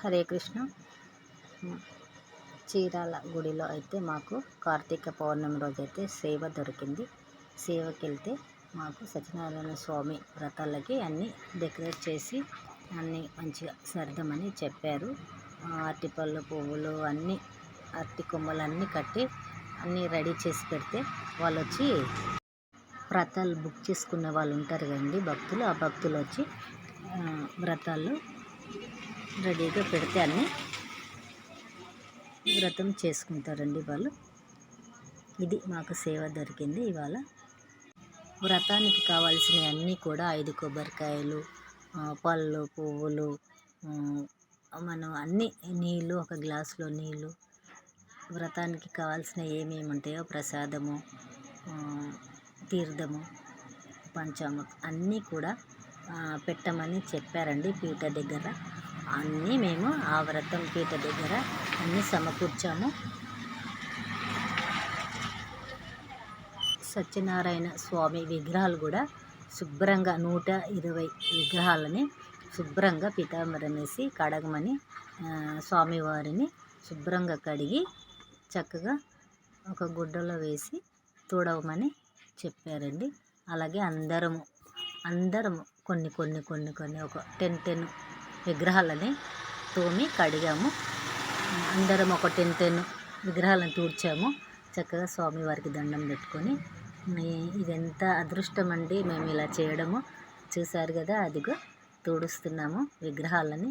హరే కృష్ణ. చీరాల గుడిలో అయితే మాకు కార్తీక పౌర్ణమి రోజు అయితే సేవ దొరికింది. సేవకి వెళ్తే మాకు సత్యనారాయణ స్వామి వ్రతాలకి అన్నీ డెకరేట్ చేసి అన్నీ మంచిగా సర్దమని చెప్పారు. అరటిపళ్ళు పువ్వులు అన్నీ అరటి కొమ్మలు అన్నీ కట్టి అన్నీ రెడీ చేసి పెడితే వాళ్ళు వచ్చి వ్రతాలు బుక్ చేసుకున్న వాళ్ళు ఉంటారు కదండి భక్తులు. ఆ భక్తులు వచ్చి వ్రతాలు రెడీగా పెడితే అన్నీ వ్రతం చేసుకుంటారండి వాళ్ళు. ఇది మాకు సేవ దొరికింది ఇవాళ. వ్రతానికి కావాల్సినవి అన్నీ కూడా ఐదు కొబ్బరికాయలు పళ్ళు పువ్వులు మనం అన్నీ నీళ్ళు ఒక గ్లాసులో నీళ్ళు వ్రతానికి కావాల్సిన ఏమేమి ఉంటాయో ప్రసాదము తీర్థము పంచాము అన్నీ కూడా పెట్టమని చెప్పారండి పీట దగ్గర. అన్నీ మేము ఆ వ్రతం పీట దగ్గర అన్నీ సమకూర్చాము. సత్యనారాయణ స్వామి విగ్రహాలు కూడా శుభ్రంగా నూట ఇరవై విగ్రహాలని శుభ్రంగా పీతాంబరం వేసి కడగమని స్వామివారిని శుభ్రంగా కడిగి చక్కగా ఒక గుడ్డలో వేసి తుడవమని చెప్పారండి. అలాగే అందరము అందరము కొన్ని కొన్ని కొన్ని కొన్ని ఒక టెన్ టెన్ విగ్రహాలని తోమి కడిగాము. అందరం ఒక టెన్ టెన్ విగ్రహాలను తూడ్చాము చక్కగా స్వామివారికి దండం పెట్టుకొని ఇదెంత అదృష్టం అండి మేము ఇలా చేయడము. చూసారు కదా అదిగో తూడుస్తున్నాము విగ్రహాలని.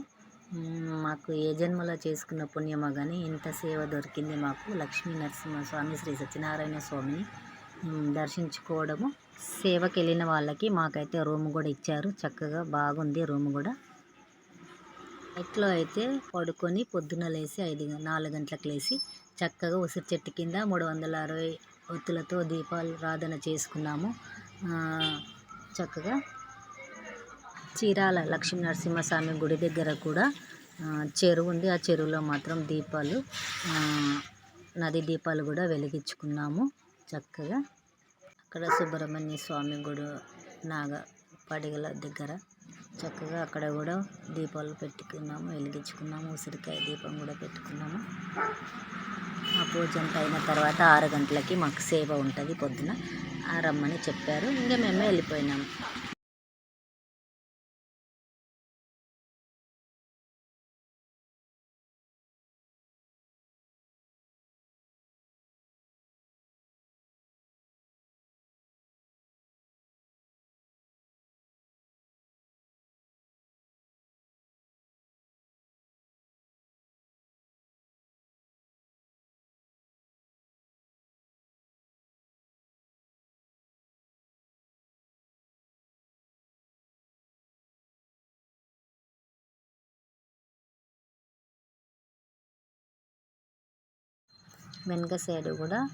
మాకు ఏ జన్మలో చేసుకున్న పుణ్యమో కానీ ఇంత సేవ దొరికింది మాకు లక్ష్మీ నరసింహ స్వామి శ్రీ సత్యనారాయణ స్వామిని దర్శించుకోవడము. సేవకి వెళ్ళిన వాళ్ళకి మాకైతే రూమ్ కూడా ఇచ్చారు. చక్కగా బాగుంది రూమ్ కూడా. ఎట్లా అయితే పడుకొని పొద్దున లేచి ఐదు నాలుగు గంటలకు లేచి చక్కగా ఉసిరి చెట్టు కింద మూడు వందల అరవై ఒత్తులతో దీపాలు రాధన చేసుకున్నాము. చక్కగా చీరాల లక్ష్మీ నరసింహస్వామి గుడి దగ్గర కూడా చెరువు ఉంది. ఆ చెరువులో మాత్రం దీపాలు నది దీపాలు కూడా వెలిగించుకున్నాము. చక్కగా అక్కడ సుబ్రహ్మణ్య స్వామి గుడి నాగ పడిగల దగ్గర చక్కగా అక్కడ కూడా దీపాలు పెట్టుకున్నాము వెలిగించుకున్నాము ఉసిరికాయ దీపం కూడా పెట్టుకున్నాము. ఆ పూజ అంతా అయిన తర్వాత ఆరు గంటలకి మాకు సేవ ఉంటుంది పొద్దున. రమ్మని చెప్పారు. ఇంకా మేము వెళ్ళిపోయినాము వెనక సైడ్ కూడా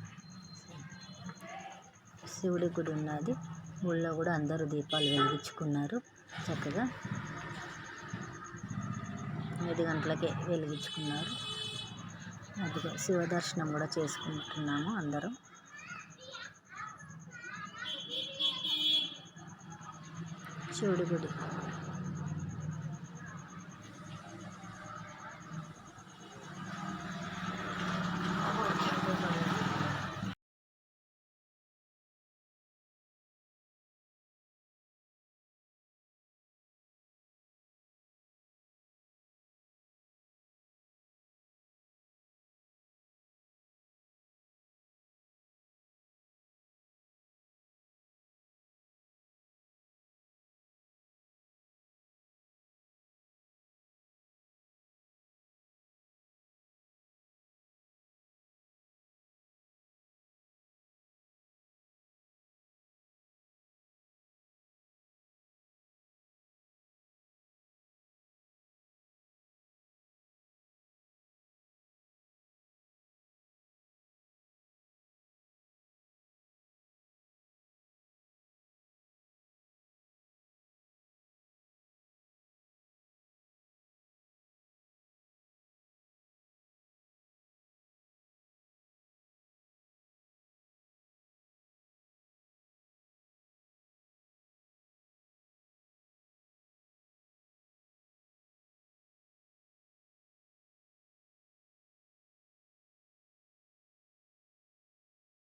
శివుడి గుడి ఉన్నది. గుళ్ళో కూడా అందరూ దీపాలు వెలిగించుకున్నారు. చక్కగా ఐదు గంటలకే వెలిగించుకున్నారు. అదిగో శివ దర్శనం కూడా చేసుకుంటున్నాము అందరం. శివుడి గుడి.